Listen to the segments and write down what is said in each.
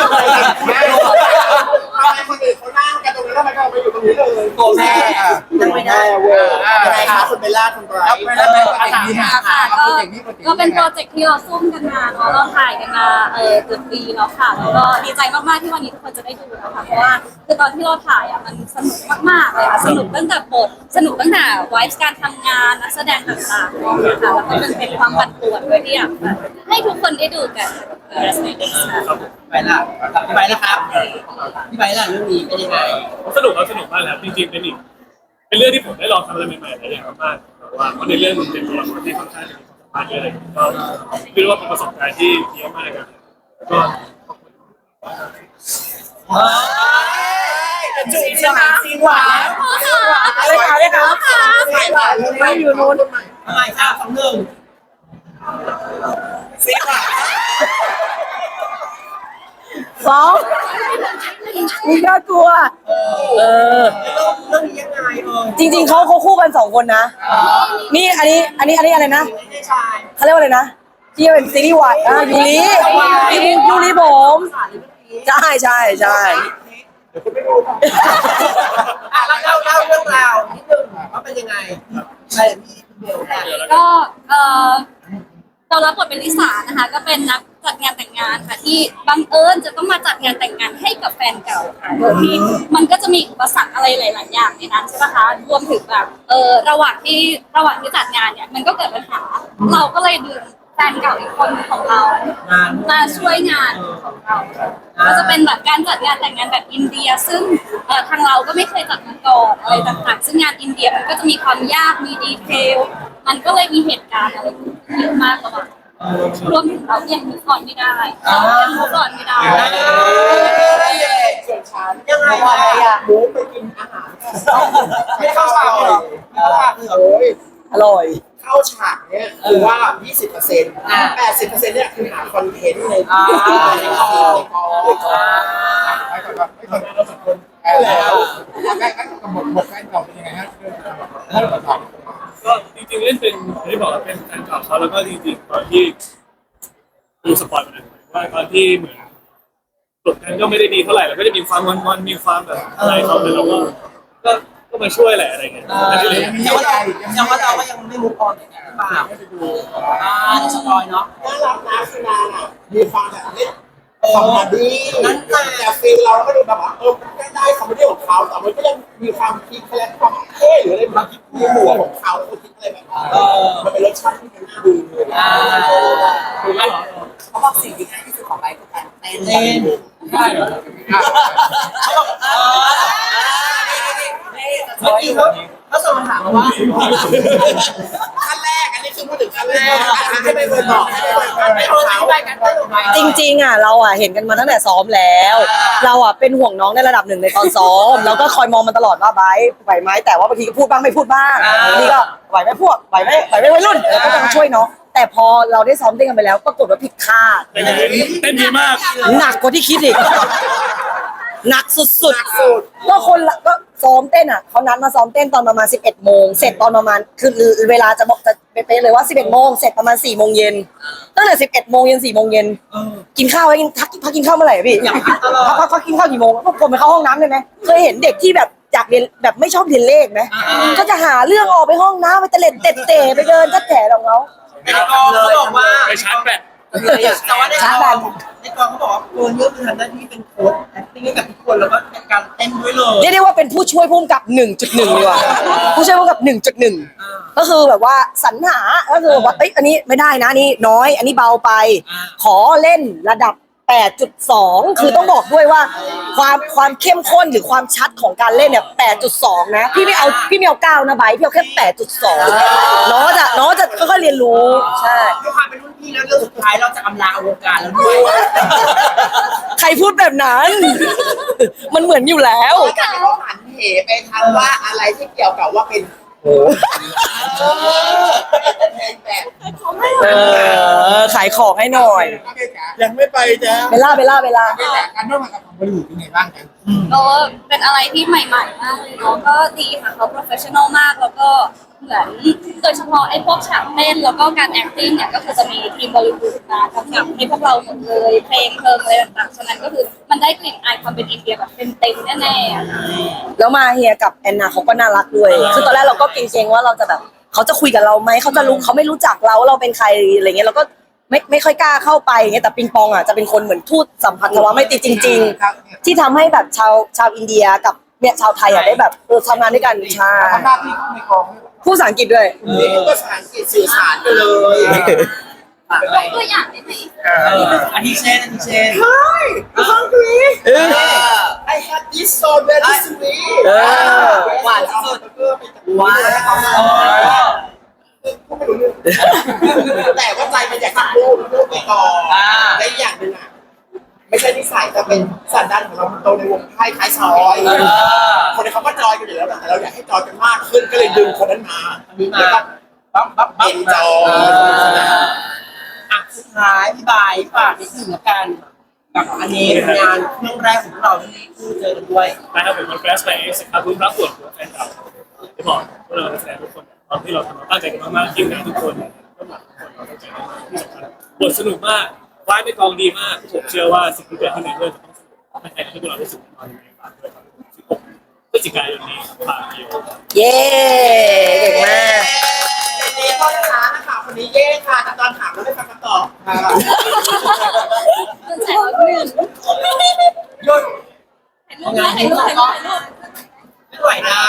ทำไมคนอื่นเขานั่งกันตรงนั้นแล้วทำไมเราไปอยู่ตรงนี้เลย โกแม่ ยังไม่ได้เวอร์อะไรคะคุณเบลล่าคุณไบรท์ แล้วเป็นอาหารค่ะค่ะก็ก็เป็นโปรเจกต์ที่เราซุ่มกันมาเนาะเราถ่ายกันมาเออเกือบปีแล้วค่ะแล้วก็ดีใจมากๆที่วันนี้ทุกคนจะได้ดูแล้วค่ะเพราะว่าคือตอนที่เราถ่ายอะมันสนุกมากๆเลยค่ะสนุกตั้งแต่บทสนุกตั้งแต่ไวฟ์การทำงานนักแสดงต่างๆเนาะค่ะแล้วก็มันเป็นความปั่นป่วนด้วยที่อยากแบบให้ทุกคนได้ดูกันเออค่ะไปละไปนะครับพี่ไปละเรื่องนี้เป็นยังไง สนุกครับสนุกมากแล้วจริงๆเป็นอีก เป็นเรื่องที่ผมได้ลองทำอะไรใหม่ๆหลายอย่างมากๆแต่ว่าเพราะในเรื่องมันเป็นตัวละครที่ค่อนข้างจะมีความสามารถเยอะเลยก็คิดว่าเป็นประสบการณ์ที่เยอะมากครับแล้วก็จุดใช่ไหมจริงหวานอะไรคะอะไรคะใช่ค่ะไม่อยู่นู้นทำไมครับสองหนึ่งสีหวานสองมีน่ากลัว เออเรื่องนี้ ยังไงเออจริง ๆเขาเขาคู่กันสองคนนะ นี่อันนี้อันนี้อันนี้อะไรนะไม่ชายเขาเรียกว่าอะไรนะที่เป็นซีรีส์วายอะยูริยูริยูริผมใช่ใช่ใช่อะเล่าเล่าเล่าเรื่องราวนิดนึงว่าเป็นยังไงใช่มีเบลเนี่ยก็เออเรารับบทเป็นลิสานะคะ ก็เป็นนักจัดงานแต่งงานค่ะที่บังเอิญจะต้องมาจัดงานแต่งงานให้กับแฟนเก่าค่ะโดยที่มันก็จะมีอุปสรรคอะไรหลาย ๆ อย่างในนั้นใช่ไหมคะรวมถึงแบบเออระหว่างที่ระหว่างที่จัดงานเนี่ยมันก็เกิดปัญหา เราก็เลยดึงแฟนเก่าอีกคนของเรางานมาช่วยงานของเราก็จะเป็นแบบการจัดงานแต่งงานแบบอินเดีย ซึ่งเอ่อทางเราก็ไม่เคยจัดมาก่อนอะไรต่างๆ ซึ่งงานอินเดียมันก็จะมีความยากมีดีเทล มันก็เลยมีเหตุการณ์อะไรเยอะมากระหว่างรวมถึงเรายังมุกก่อนไม่ได้ยังมุกก่อนไม่ได้ส่วน ฉันยังไงว่าอะอะไรอะหมูไปกินอาหารไม่เข้าฉากเหรอไม่เข้าฉากเหรอโอ้ยอร่อย เข้าฉากเนี่ยคือว่า 20% 80%เนี่ยคือหาคอนเทนต์ในอ่าในกองไม่ก่อนว่าไม่ก่อนเราสองคนแพ้แล้วแพ้กันกับบทบทแฟนเก่าเป็นยังไงฮะเรื่องของเราก็จริงๆเล่นเป็นอย่างที่บอกว่าเป็นแฟนเก่าเขาแล้วก็จริงๆตอนที่ดูสปอยล์มาว่าตอนที่เหมือน จบกันก็ไม่ได้ดีเท่าไหร่แล้วก็จะมีความงอนๆมีความแบบอะไรเขาแต่เราก็ก็ก็มาช่วยแหละอะไรเงี้ยเออแล้วก็เลยยังว่าเรายังว่าเราก็ยังไม่รู้ก่อนอย่างนี้หรือเปล่าอ่าจะสปอยเนาะน่ารักนะคือนางอะมีความแบบเล่นคอมเมดี้แต่ฟีลเราก็ดูแบบว่าเออมันก็ได้คอมเมดี้ของเขาแต่มันก็ยังมีความคิดและความเท่หรืออะไรบางทีมีหัวของเขาเขาคิดอะไรแบบนั้นมันเป็นรสชาติที่มันน่าดูเลยอ่าเขาบอกสิ่งที่ง่ายที่สุดของไบค์คือการเต้นเล่น ได้เหรอเขาบอกเออเมื่อกี้เขาเขาส่งมาถามมาว่าขั้นแรกอันนี้คือพูดถึงขั้นแรกให้ไปเบิร์นบอกให้ไปเบิร์นไม่ให้เขาที่ไปกันเต้นหรือไม่จริงๆอะเราอะเห็นกันมาตั้งแต่ซ้อมแล้ว เราอะเป็นห่วงน้องในระดับหนึ่งในตอนซ้อม แล้วก็คอยมองมันตลอดว่าไบร์ทไหวไหมแต่ว่าบางทีก็พูดบ้างไม่พูดบ้างนี่ก็ไหวไหมพวกไหวไหมไหวไหมวัยรุ่นเออก็ต้องช่วยน้อง แต่พอเราได้ซ้อมเต้นกันไปแล้วปรากฏว่าผิดคาดเต้นดีเต้นดีมากหนักกว่าที่คิดอีก หนักสุดๆก็คนละก็ซ้อมเต้นอะเขานัดมาซ้อมเต้นตอนประมาณ 11โมงเสร็จตอนประมาณคือเวลาจะบอกจะเป๊ะๆเลยว่า 11โมงเสร็จประมาณ4โมงเย็นตั้งแต่11โมงเย็น4โมงเย็นกินข้าวไว้กินพักพักกินข้าวเมื่อไหร่อะพี่พักพักพักกินข้าวกี่โมงพวกผมไปเข้าห้องน้ำได้ไหมเคยเห็นเด็กที่แบบ อยากเรียนแบบไม่ชอบเรียนเลขไหมก็จะหาเรื่องออกไปห้องน้ำไปเตะเล็ดเตะเตะไปเดินจัดแฉของเขาในกองเขาบอกว่าไปชาร์จแบตแต่ว่าในกองในกองเขาบอกว่าตัวเลือกคือทำหน้าที่เป็นโค้ช acting ให้กับทุกคนแล้วก็ในการเต้นด้วยเลยเรียกได้ว่าเป็นผู้ช่วยพุ่มกับ1.1ดีกว่าผู้ช่วยพุ่มกับ 1.1 ก็คือแบบว่าสรรหาก็คือแบบว่าเอ้ยอันนี้ไม่ได้นะอันนี่น้อย อันนี้เบาไป ขอเล่นระดับ 8.2 คือต้องบอกด้วยว่าความความเข้มข้นหรือความชัดของการเล่นเนี่ย 8.2 นะ พี่ไม่เอาพี่ไม่เอา9นะไบร์ทพี่เอาแค่ 8.2 น้องจะน้องจะค่อยๆเรียนรู้ ใช่ ด้วยความเป็นรุ่นพี่แล้วเรื่องสุดท้ายเราจะอำลาอวกาศแล้วด้วยใครพูดแบบนั้น มันเหมือนอยู่แล้วกลายเป็นว่าหันเหไปทางว่าอะไรที่เกี่ยวกับว่าเป็น โอ้แบบเออขายของให้หน่อย ยังไม่ไปจ้ะเบลล่าเบลล่าเบลล่าไม่แต่การร่วมงานกับของบริษัทเป็นไงบ้างกันก็เป็นอะไรที่ใหม่ ๆ มากเลยเนาะก็ดีค่ะเขา professional มากแล้วก็เหมือนโดยเฉพาะไอ้พวกฉากเต้นแล้วก็การ acting เนี่ยก็คือจะมีทีมบอล l ู o ดมากำกับให้พวกเราหมดเลยเพลงเพลิงอะไรต่างๆฉะนั้นก็คือ ความเป็นอินเดียแบบเต็มๆแน่ๆอะแล้วมาเฮียกับแอนนาเขาก็น่ารักด้วย คือตอนแรกเราก็เกรงๆว่าเราจะแบบเขาจะคุยกับเราไหมเขาจะรู้เขาไม่รู้จักเราเราเป็นใครอะไรเงี้ยเราก็ไม่ไม่ค่อยกล้าเข้าไปอย่างเงี้ยแต่ปิงปองอะจะเป็นคนเหมือนทูตสัมพันธวะไม่ตรีจริง ๆ ที่ทำให้แบบชาวชาวอินเดียกับเนี่ยชาวไทยอะได้แบบเออทำงานด้วยกันใช่ทำหน้าที่เข้าในกองด้วยเหรอพูดภาษาอังกฤษด้วย นี่ภาษาอังกฤษสื่อสารกันเลย ยกตัวอย่างได้ไหมอันนี้เช่นอันนี้เช่น Hi hungry I had this so very sweet เออ หวานสุดหวานพูดไม่รู้เรื่องแต่ว่าใจมันอยากจะพูดพูดไปก่อนและอีกอย่างหนึ่งอะไม่ใช่นิสัยแต่เป็นสันดานของเรามันโตในวงไพ่คล้ายซอยคนนี้เขาก็จอยกันอยู่แล้วแหละแต่เราอยากให้จอยกันมากขึ้นก็เลยดึงคนนั้นมาแล้วก็ปั๊บปั๊บเอ็นจอยอะ สุดท้ายพี่บายฝากนิดหนึ่งละกัน กับอันนี้เป็นงานเครื่องแรกของเราที่คู่เจอกันด้วยนะครับผมมันแฟลชไปสิครับคุณรับส่วนของแฟนเก่าที่บอกพวกเรานักแสดงทุกคนตอนที่เราทำเราตั้งใจกันมากๆทีมงานทุกคนก็หลักทุกคนเราตั้งใจมากที่สำคัญบทสนุกมากวายในกองดีมากผมเชื่อว่าสิ่งที่เกิดขึ้นในเรื่องจะต้องสนุกให้ใครที่พวกเราได้สุขนอนในฝากด้วยครับ16พฤศจิกายนนี้ฝากเดียวเย้เก่งมากนี่ก็นะ คะนะคะคนนี้เย่ค่ะแต่ตอนถามแล้วไม่ฟังคำตอบค่ะเงินแสนร้อยหมื่นหยุดถ่ายรูปนะถ่ายรูปถ่ายรูปถ่ายรูปไม่ไหวได้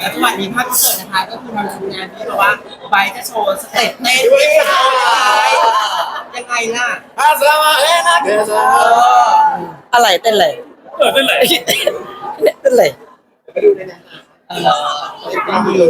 แล้วจังหวะนี้ภาพที่เกิดนะคะก็คือมันเป็นงานที่แบบว่าใบจะโชว์สเต็ปเต้นด้วยค่ะยังไงล่ะอาสมาเอ้นะเดี๋ยวจะอะไรเต้นอะไรเออนั่นแหละเต้นอะไรไปดูในนั้นเออไปดู